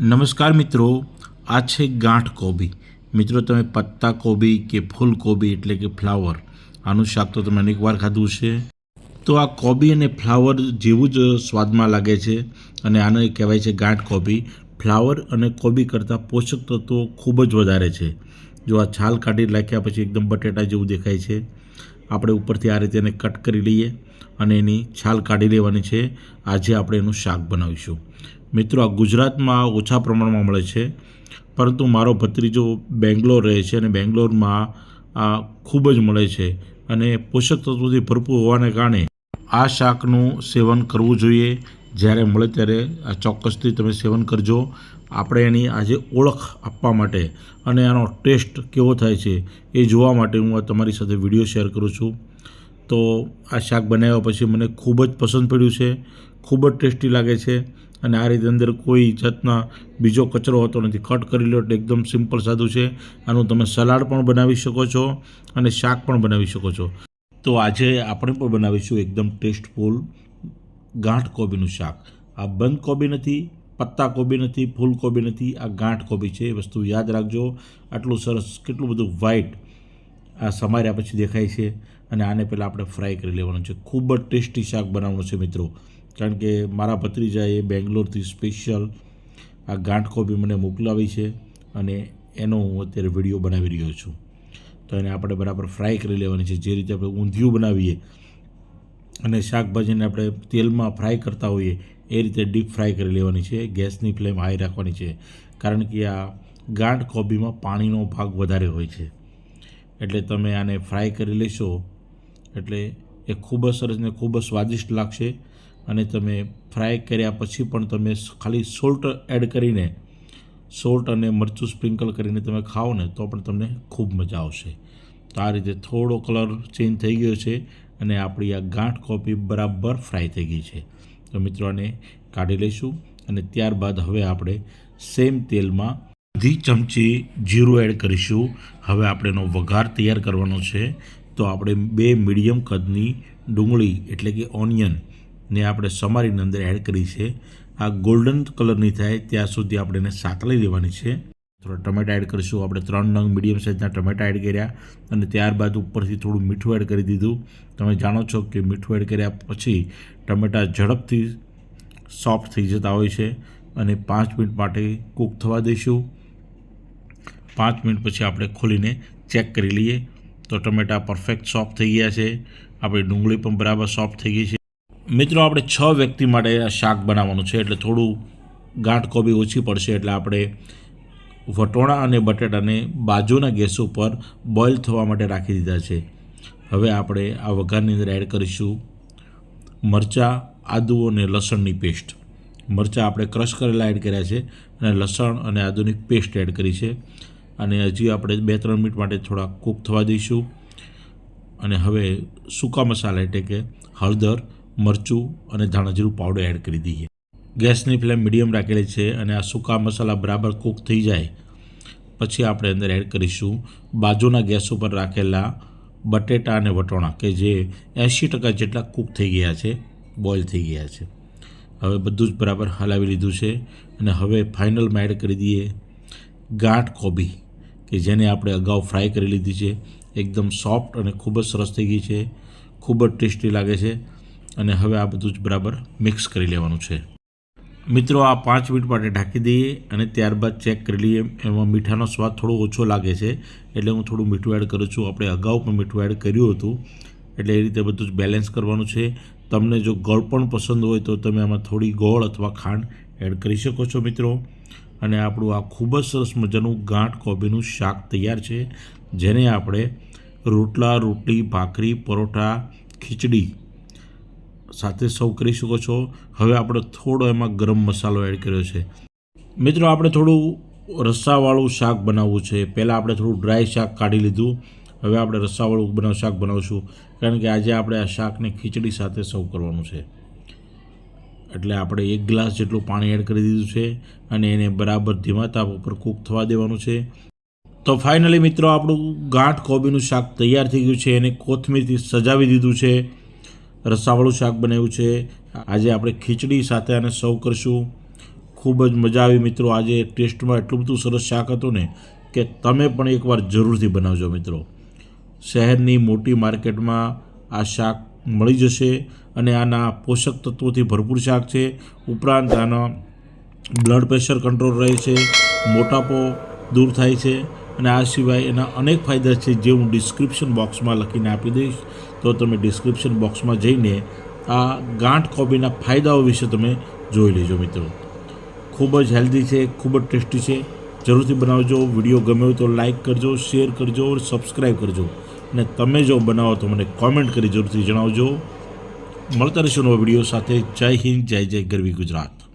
નમસ્કાર મિત્રો, આ છે ગાંઠ કોબી. મિત્રો, તમે પત્તા કોબી કે ફૂલ કોબી એટલે કે ફ્લાવર, આનું શાક તો તમે અનેક વાર ખાધું છે તો આ કોબી અને ફ્લાવર જેવું જ સ્વાદમાં લાગે છે અને આને કહેવાય છે ગાંઠ કોબી. ફ્લાવર અને કોબી કરતાં પોષક તત્વો ખૂબ જ વધારે છે. જો આ છાલ કાઢી નાખ્યા પછી એકદમ બટેટા જેવું દેખાય છે. આપણે ઉપરથી આ રીતે એને કટ કરી લઈએ. અને એની છાલ કાઢી લેવાની છે. આજે આપણે એનું શાક બનાવીશું. મિત્રો, આ ગુજરાતમાં ઓછા પ્રમાણમાં મળે છે. પરંતુ મારો ભત્રીજો બેંગ્લોર રહે છે અને બેંગ્લોરમાં આ ખૂબ જ મળે છે અને પોષક તત્વોથી ભરપૂર હોવાને કારણે આ શાકનું સેવન કરવું જોઈએ. જ્યારે મળે ત્યારે આ ચોક્કસથી તમે સેવન કરજો. આપણે એની આજે ઓળખ આપવા માટે અને આનો ટેસ્ટ કેવો થાય છે એ જોવા માટે હું આ તમારી સાથે વીડિયો શેર કરું છું. તો આ શાક બનાવ્યા પછી મને ખૂબ જ પસંદ પડ્યું છે, ખૂબ જ ટેસ્ટી લાગે છે અને આ રીતે અંદર કોઈ જાતના બીજો કચરો હોતો નથી. કટ કરી લો એટલે એકદમ સિમ્પલ સાદું છે. આનું તમે સલાડ પણ બનાવી શકો છો અને શાક પણ બનાવી શકો છો. તો આજે આપણે પણ બનાવીશું એકદમ ટેસ્ટફુલ ગાંઠ કોબીનું શાક. આ બંધ કોબી નથી, પત્તા કોબી નથી, ફૂલ કોબી નથી, આ ગાંઠ કોબી છે. એ વસ્તુ યાદ રાખજો. આટલું સરસ, કેટલું બધું વ્હાઈટ આ સમાર્યા પછી દેખાય છે અને આને પહેલાં આપણે ફ્રાય કરી લેવાનું છે. ખૂબ જ ટેસ્ટી શાક બનાવવાનું છે મિત્રો. કારણ કે મારા ભત્રીજાએ બેંગ્લોરથી સ્પેશિયલ આ ગાંઠ કોબી મને મોકલાવી છે અને એનો હું અત્યારે વીડિયો બનાવી રહ્યો છું. તો એને આપણે બરાબર ફ્રાય કરી લેવાની છે. જે રીતે આપણે ઊંધિયું બનાવીએ અને શાકભાજીને આપણે તેલમાં ફ્રાય કરતા હોઈએ એ રીતે ડીપ ફ્રાય કરી લેવાની છે. ગેસની ફ્લેમ હાઈ રાખવાની છે. કારણ કે આ ગાંઠ કોબીમાં પાણીનો ભાગ વધારે હોય છે. એટલે તમે આને ફ્રાય કરી લેશો. એટલે એ ખૂબ જ સરસ ને ખૂબ જ સ્વાદિષ્ટ લાગશે. અને તમે ફ્રાય કર્યા પછી પણ તમે ખાલી સોલ્ટ એડ કરીને સોલ્ટ અને મરચું સ્પ્રિંકલ કરીને તમે ખાઓ ને, તો પણ તમને ખૂબ મજા આવશે. તો આ રીતે થોડો કલર ચેન્જ થઈ ગયો છે અને આપણી આ ગાંઠ કોફી બરાબર ફ્રાય થઈ ગઈ છે. તો મિત્રો આને કાઢી લઈશું અને ત્યારબાદ હવે આપણે સેમ તેલમાં અડધી ચમચી જીરું એડ કરીશું. હવે આપણે એનો વઘાર તૈયાર કરવાનો છે. તો આપણે બે મીડિયમ કદની ડુંગળી, એટલે કે ઓનિયન ને આપણે સમારીને અંદર એડ કરી છે. આ ગોલ્ડન કલરની થાય ત્યાં સુધી આપણે એને સાતળી લેવાની છે. થોડા ટમેટા એડ કરીશું. આપણે ત્રણ નંગ મીડિયમ સાઇઝના ટમેટા એડ કર્યા અને ત્યારબાદ ઉપરથી થોડું મીઠું એડ કરી દીધું. તમે જાણો છો કે મીઠું એડ કર્યા પછી ટમેટા ઝડપથી સોફ્ટ થઈ જતા હોય છે અને પાંચ મિનિટ માટે કૂક થવા દઈશું. પાંચ મિનિટ પછી આપણે ખોલીને ચેક કરી લઈએ. તો ટમેટા પરફેક્ટ સોફ્ટ થઈ ગયા છે. આપણી ડુંગળી પણ બરાબર સોફ્ટ થઈ ગઈ છે. મિત્રો, આપણે છ વ્યક્તિ માટે આ શાક બનાવવાનું છે, એટલે થોડું ગાંઠ કોબી ઓછી પડશે, એટલે આપણે વટોણા અને બટેટાને બાજુના ગેસ ઉપર બોઇલ થવા માટે રાખી દીધા છે. હવે આપણે આ વઘારની અંદર એડ કરીશું મરચાં, આદુ અને લસણની પેસ્ટ. મરચાં આપણે ક્રશ કરેલા એડ કર્યા છે અને લસણ અને આદુની પેસ્ટ એડ કરી છે. અને હજી આપણે બે ત્રણ મિનિટ માટે થોડા કૂક થવા દઈશું. અને હવે સૂકા મસાલા એટલે કે હળદર, મરચું અને ધાણાજીરું પાવડર એડ કરી દઈએ. ગેસની ફ્લેમ મીડિયમ રાખેલી છે અને આ સૂકા મસાલા બરાબર કૂક થઈ જાય. પછી આપણે અંદર એડ કરીશું બાજુના ગેસ ઉપર રાખેલા બટેટા અને વટોણા કે જે એંશી ટકા જેટલા કૂક થઈ ગયા છે, બોઇલ થઈ ગયા છે. હવે બધું જ બરાબર હલાવી લીધું છે અને હવે ફાઇનલમાં એડ કરી દઈએ ગાંઠ કોબી. કે જેને આપણે અગાઉ ફ્રાય કરી લીધી છે. એકદમ સોફ્ટ અને ખૂબ જ સરસ થઈ ગઈ છે. ખૂબ જ ટેસ્ટી લાગે છે અને હવે આ બધું જ બરાબર મિક્સ કરી લેવાનું છે. મિત્રો, આ પાંચ મિનિટ માટે ઢાંકી દઈએ અને ત્યારબાદ ચેક કરી લઈએ. એમાં મીઠાનો સ્વાદ થોડો ઓછો લાગે છે, એટલે હું થોડું મીઠું એડ કરું છું. આપણે અગાઉ પણ મીઠું એડ કર્યું હતું, એટલે એ રીતે બધું જ બેલેન્સ કરવાનું છે. તમને જો ગોળ પણ પસંદ હોય તો તમે આમાં થોડી ગોળ અથવા ખાંડ એડ કરી શકો છો, મિત્રો. અને આપણું આ ખૂબ જ સરસ મજાનું ગાંઠ કોબીનું શાક તૈયાર છે, જેને આપણે રોટલા, રોટલી, ભાખરી, પરોઠા, ખીચડી સાથે સર્વ કરી શકો છો. હવે આપણે થોડો એમાં ગરમ મસાલો એડ કર્યો છે. મિત્રો, આપણે થોડું રસ્સાવાળું શાક બનાવવું છે. પહેલાં આપણે થોડું ડ્રાય શાક કાઢી લીધું. હવે આપણે રસ્સાવાળું બનાવ શાક બનાવશું. કારણ કે આજે આપણે આ શાકને ખીચડી સાથે સર્વ કરવાનું છે. એટલે આપણે એક ગ્લાસ જેટલું પાણી એડ કરી દીધું છે અને એને બરાબર ધીમા તાપ ઉપર કૂક થવા દેવાનું છે. તો ફાઇનલી મિત્રો, આપણું ગાંઠ કોબીનું શાક તૈયાર થઈ ગયું છે. એને કોથમીરથી સજાવી દીધું છે. રસાવાળું શાક બનાવ્યું છે. આજે આપણે ખીચડી સાથે આને સર્વ કરીશું. ખૂબ જ મજા આવી મિત્રો, આજે ટેસ્ટમાં એટલું બધું સરસ શાક હતું ને કે તમે પણ એકવાર જરૂરથી બનાવજો મિત્રો. શહેરની મોટી માર્કેટમાં આ શાક મળી જશે. અને આના પોષક તત્વોથી ભરપૂર શાક છે. ઉપરાંત આના બ્લડ પ્રેશર કંટ્રોલ રહે છે, મોટાપો દૂર થાય છે અને આ સિવાય એના અનેક ફાયદા છે જે હું ડિસ્ક્રિપ્શન બોક્સમાં લખીને આપી દઈશ. તો તમે ડિસ્ક્રિપ્શન બોક્સમાં જઈને આ ગાંઠ કોબીના ફાયદાઓ વિશે તમે જોઈ લેજો મિત્રો. ખૂબ જ હેલ્ધી છે, ખૂબ જ ટેસ્ટી છે. જરૂરથી બનાવજો, વીડિયો ગમે હોય તો લાઇક કરજો શેર કરજો સબસ્ક્રાઈબ કરજો. અને તમે જો બનાવો તો મને કોમેન્ટ કરી જરૂરથી જણાવજો. મળતા રહેશો નવા વીડિયો સાથે. જય હિન્દ જય જય ગરવી ગુજરાત.